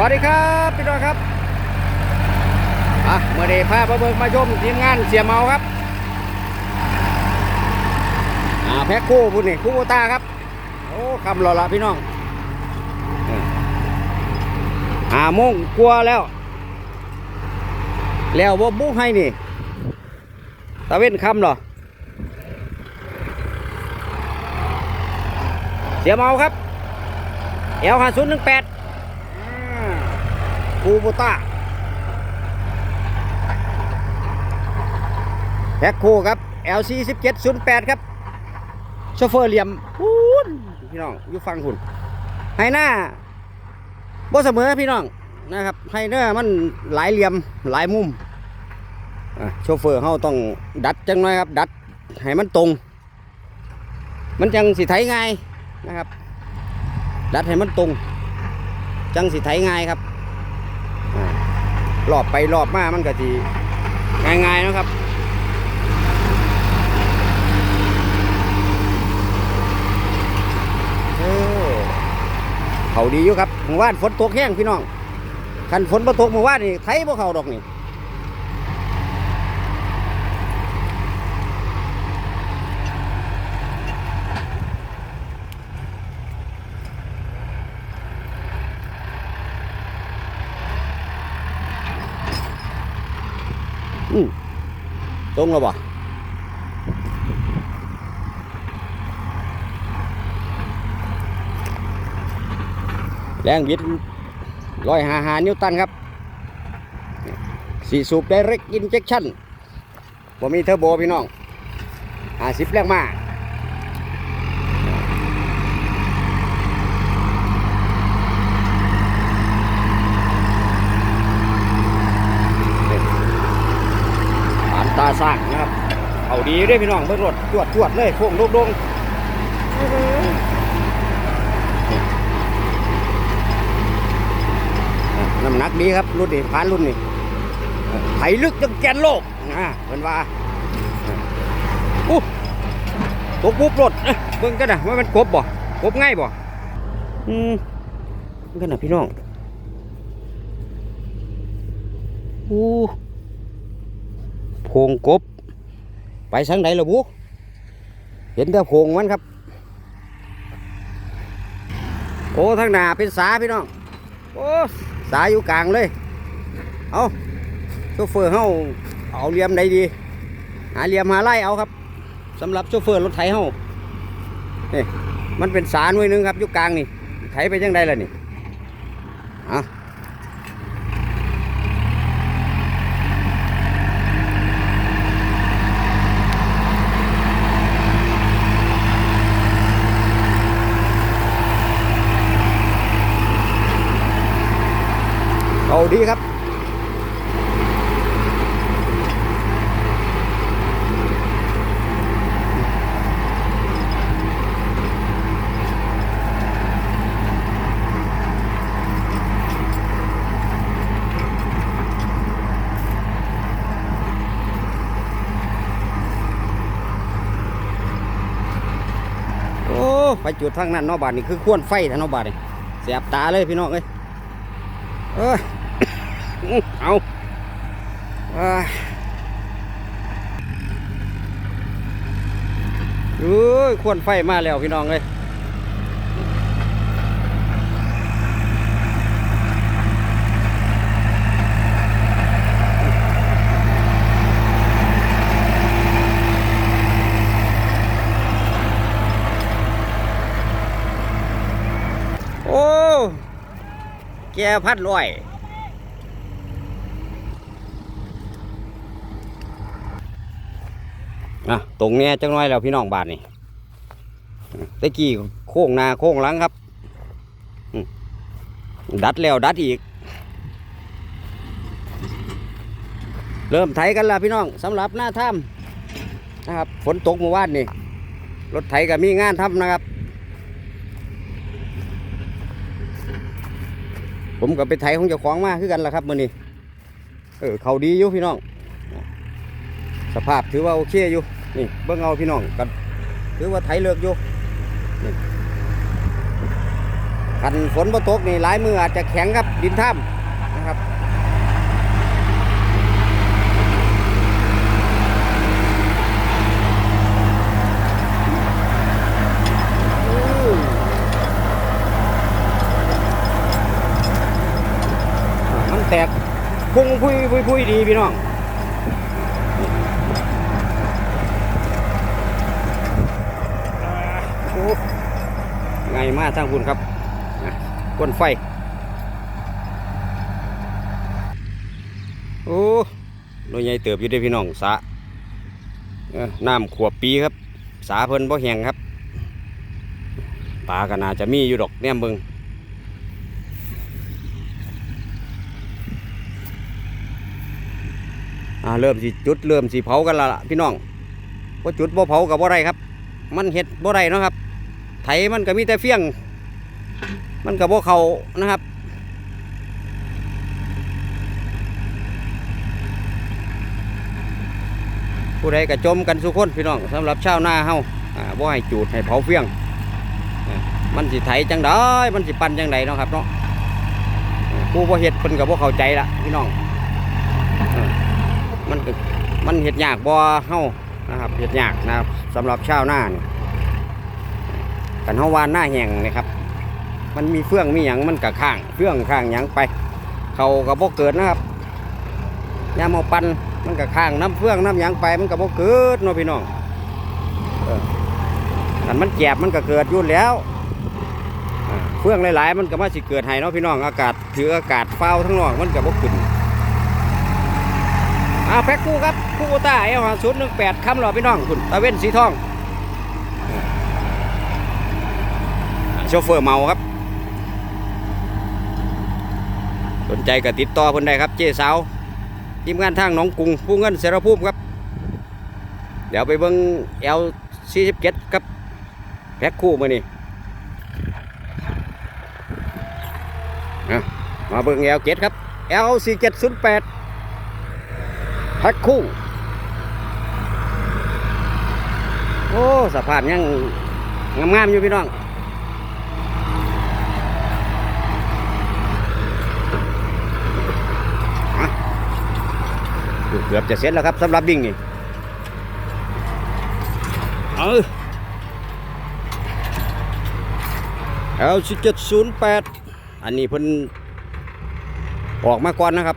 วัสดีครับพี่น้องครับอะเมื่อเดพาประเบิกมาชมทีมงานเสียเมาครับอ่าแพ็คคู่พุ่นนี่คู่โบตาครับโอ้คำรอละพี่น้องอืมอ่าโมงกลัวแล้ว แล้วบ่บุกให้นี่ตะเว้นคำหรอเสียเมาครับเอลห้าศูนย์หนึ่งแปด คูโบต้าแพ็คคู่ครับ LC 1708 ครับโชเฟอร์เหลี่ยมพูนพี่น้องอยู่ฟังคุณไฮหน้าบ่เสมอพี่น้องนะครับไฮหน้ามันหลายเหลี่ยมหลายมุมอะโชเฟอร์เขาต้องดัดจังหน่อยครับ ดัดให้มันตรง มันจังสิไถง่ายนะครับ ดัดให้มันตรง จังสิไถง่ายครับอา รอบไปรอบมามันก็สีง่ายๆนะครับเขาดีอยู่ครับเมื่อวานฝนตกแห้งพี่น้องคันฝนมาตกเมื่อวานนี่ไถบ่เขาดอกนี่ รงแล้วบ่แรงบิดร้อยหาหานิวตันครับสี่สูบ direct injection บ่มีเทอร์โบพี่น้องหาสิบแรงมากาม ตาสร้างนะครับ เอาดีเด้วยพี่น้องเบิ่งรถจวดจวดเลยโค้งโด่งๆน้ำหนักดีครับรุ่นนี้ผ่านรุ่นนี้ไถลึกจังแกนโลกนะเพิ่นว่าอู้ตกปุ๊บรถเอ้ยเบิ่งกันนะว่ามันกบบ่กบง่ายบ่อืมกันนะพี่น้องอู้ โพงกบ ไปสังไหนล่ะบุเห็นแต่โพงมันครับ โอ้ทางหน้าเป็นสาพี่น้อง โอ้สาอยู่กลางเลย เอาโชเฟอร์เฮาเอาเหลี่ยมใดดี หาเหลี่ยมหาไล่เอาครับสำหรับโชเฟอร์รถไถเฮานี่มันเป็นสาหน่วยนึงครับอยู่กลางนี่ไถไปยังไดล่ะนี่อะ ดีครับ โอ้ ไปจุดทางนั้นเนอบาทนี่คือควนไฟทางนอบาทนี่เสียบตาเลยพี่น้องเอ้ยเออ เอาเอ้ย ควนไฟมาแล้วพี่น้องเอ้ยโอ้ แกพัดลอย อะตรงเนี้ยจังน้อยแล้วพี่น้องบาทนี่ตะกี้โค้งนาโค้งหลังครับ ดัดแล้วดัดอีก เริ่มไถกันแล้วพี่น้องสำหรับหน้าถ้ำนะครับฝนตกเมื่อวานนี่รถไถก็มีงานทำนะครับ ผมก็ไปไถของเจ้าของมาคือกันละครับมื่อนี้เออเขาดีอยู่พี่น้อง สภาพถือว่าโอเคอยู่นี่เบิ่งเอาพี่น้องกันถือว่าไถเลือกอยู่นี่คันฝนบ่ตกนี่หลายมืออาจจะแข็งครับดินถ้ำนะครับมันแตกพุ่งพุยพุยพุยดีพี่น้องโอ้ ไงมาทางคุณครับก้นไฟ โอ้หน่วยใหญ่เติบอยู่ด้พี่น้องสาน้ำขวบปีครับ สาเพิ่นบ่แห้งครับปลาก็น่าจะมีอยู่ดอกแนมเบิงเริ่มสิจุดเริ่มสิเผากันละพี่น้องบ่จุดบ่เผากับบ่ได้ครับ มันเฮ็ดบ่ได้เนาะครับ ไถมันก็มีแต่เฟี้ยง มันก็บ่เขานะครับ ผู้ใดก็จมกันสุคนพี่น้องสำหรับชาวนาเฮาอ่าบ่ให้จูดให้เผาเฟี้ยง มันสิไถจังไดมันสิปั่นจังไดเนาะครับเนาะผู้บ่เฮ็ดเพิ่นก็บ่เข้าใจละพี่น้องมันมันเฮ็ดยากบ่เฮานะครับเฮ็ดยากนะครับสำหรับชาวนานี่ กันเฮาวานหน้าแห้งนี่ครับ มันมีเฟื่องมีหยังมันก็ข้างเฟื่องข้างหยังไป เขาก็บ่เกิดนะครับยามอาปันมันก็ข้างน้ำเฟื่องน้ำหยังไปมันก็บ่เกิดเนาะพี่น้องอันมันแกบมันก็เกิดยู่นแล้วเฟื่องหลายๆมันก็มาสิเกิดให้เนาะพี่น้องอากาศถืออากาศเฝ้าทั้งนอกมันก็บ่ขึ้นอ่าแพ็คคู่ครับคู่ต้าเอลศูนย์หนึ่งแปดคำหรอพี่น้องคุณตะเว้นสีทองอ่า โชเฟอร์เมาครับ สนใจก็ติดต่อเพิ่นได้ครับ เจ๊สาวทีมงานทางหนองกรุงผู้เงินเสรภูมิครับ เดี๋ยวไปเบิ้ง L 47ครับ แพ็คคู่มานี่มาเบิ้ง L 7ครับ L 4708แพ็คคู่ โอ้สภาพยังงามๆอยู่พี่น้อง เกือบจะเสร็จแล้วครับสำหรับบิ่งนี่เออเอาสิเจ็ดศูนย์แปดอันนี้เพิ่นออกมาก่อนนะครับ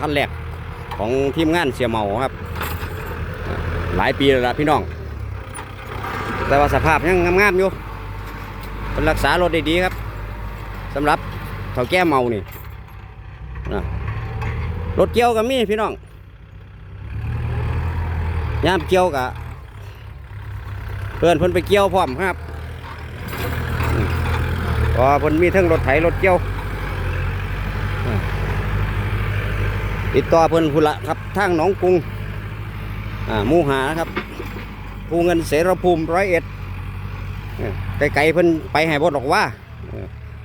ขั้นแรกของทีมงานเสียเมาครับ หลายปีแล้วล่ะพี่น้อง แต่ว่าสภาพยังงามๆอยู่เพิ่นรักษารถได้ดีครับสำหรับเถ่าแก้เมานี่นะรถเกี่ยวกับมีพี่น้อง ยามเกี่ยวกะเพื่อนเพิ่นไปเกี่ยวพร้อมครับอืมเพอเพิ่นมีทั้งรถไถรถเกี่ยวติดต่อเพิ่นพุละครับทางหนองกรุงอ่ามูหานะครับภูเงินเสรภูมิร้อยเอ็ดไกลๆเพิ่นไปให้บ่ดอกว่า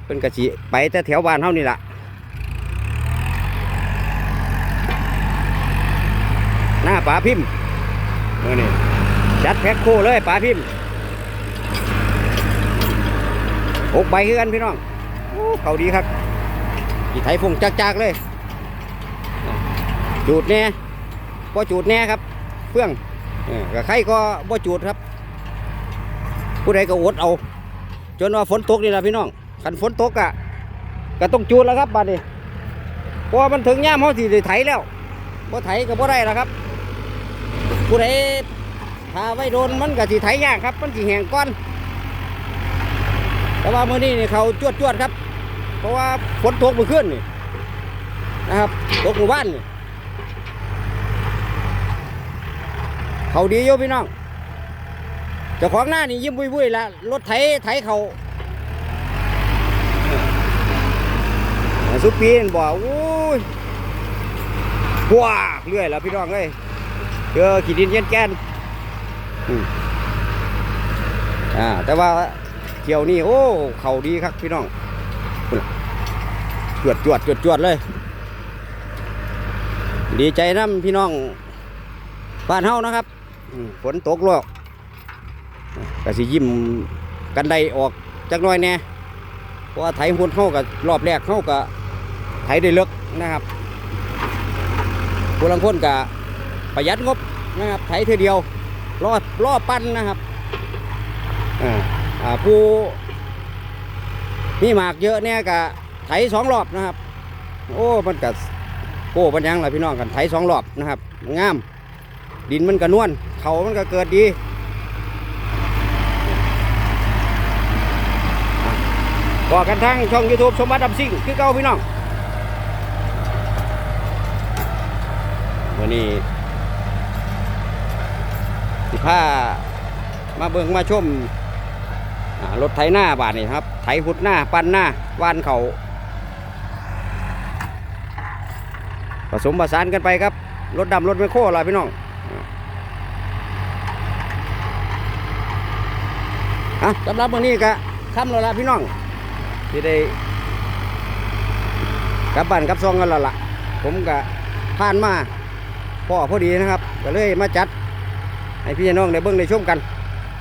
เพิ่นกะสิไปแต่แถวบ้านเฮานี่ล่ะหน้าป๋าพิมพ์ เออนี่จัดแพ็คคู่เลยปลาพิมพ์หกใบคือกันพี่น้องโอ้เขาดีครับกี่ไถฟงจักๆเลย จูดแน่พอจูดแน่ครับเพื่องกับใครก็บ่จูดครับ ผู้ใดก็อดเอา จนว่าฝนตกนี่แหละพี่น้องขันฝนตกอะก็ต้องจูดแล้วครับบัดนี้เพราะมันถึงย่ามเขาสิได้ไถแล้วบ่ไถก็บ่ได้แล้วครับ ผู้ใดถ้าไว้โดนมันก็สิไถยากครับ มันสิแหงก้อน แต่ว่ามื้อนี้นี่เขาจวดจวดๆครับ เพราะว่าฝนตกเมื่อคืนนี่นะครับตกหมู่บ้านนี่เขาดีอยู่พี่น้องเจ้าของหน้านี่ยิ้มบุ้ยๆละรถไถไถเขาสุปีนบอกอุ้ยว้าเรื่อยแล้วพี่น้องเอ้ย เจอขีดินเย็นแกนอ่า แต่ว่าเที่ยวนี้โอ้ เข่าดีครับพี่น้องจวดจวดจวดจวดเลย ดีใจน้ำพี่น้องบ้านเฮานะครับฝนตกโลกก็สิยิ้มกันได้ออกจักน่อยแน่เพราะว่าไถหุ่นเข้ากับรอบแรกเข้ากับไถได้เลิกนะครับผู้ลังคนกับ ประหยัดงบนะครับไถเทเดียวรอรอปั้นนะครับอ่าผู้มีหมากเยอะเนี่ยกับไถสองรอบนะครับ โอ้มันกับโก้ปัญญังล่ะพี่น้องกันไถสองรอบนะครับงาม ดินมันก็นวลเขามันก็เกิดดีบอกกันทั้งช่อง YouTube สมบัติดับซิ่งคือเก่าพี่น้องวันนี้ สิพามาเบิงมาชมอ่ารถไถหน้าบาทนี่ครับ ไถหุดหน้าปั้นหน้าว่านเขาผสมผสานกันไปครับ รถดำรถไมคโครล่ะพี่น้องอะสำหรับวันนี้ก็ค่ำแล้วละพี่น้องที่ได้กลับบ้านกลับซองกันแล้วล่ะ ผมก็ผ่านมาพ่อพอดีนะครับ ก็เลยมาจัด ให้พี่น้องได้เบิ้งได้ชมกัน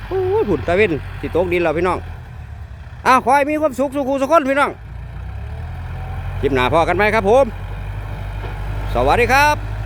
โอ้ยผุนตะเวนสิตกดินแล้วพี่น้องอ้าวขอให้มีความสุขสุขสุขคนพี่น้องคลิปหน้าพอกันไหมครับผม สวัสดีครับ